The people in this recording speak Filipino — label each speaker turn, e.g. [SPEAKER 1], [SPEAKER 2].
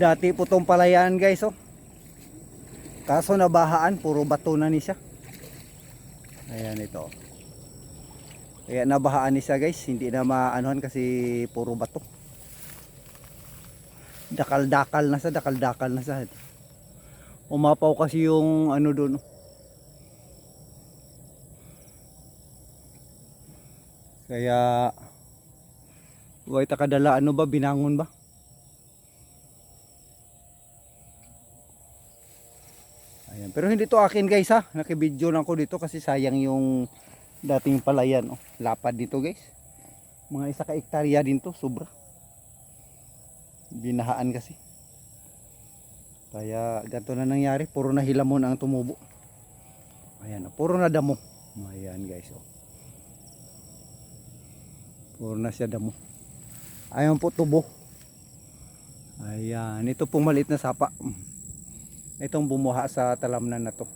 [SPEAKER 1] Dati po tong palayan guys oh. Kaso nabahaan, puro bato na ni siya. Ayan ito. Kaya nabahaan ni siya guys, hindi na maanohan kasi puro bato. Dakal-dakal na sa, dakal-dakal na sa. Umapaw kasi yung ano doon. oh. Kaya Huwag takadala ano ba binangon ba? Ayan, pero hindi to akin guys ha. Nakibidyo lang ko dito kasi sayang yung dating palayan. Oh. Lapad dito guys. Mga isa ka hektarya din to, sobra. Binahaan kasi. Kaya ganito na nangyari, puro na hilamon ang tumubo. Ayan, oh, puro na damo. Ayan guys, oh. Puro na siya damo. Ayan po tubo. Ayan, ito pong maliit na sapa. Itong bumuha sa talamnan na to.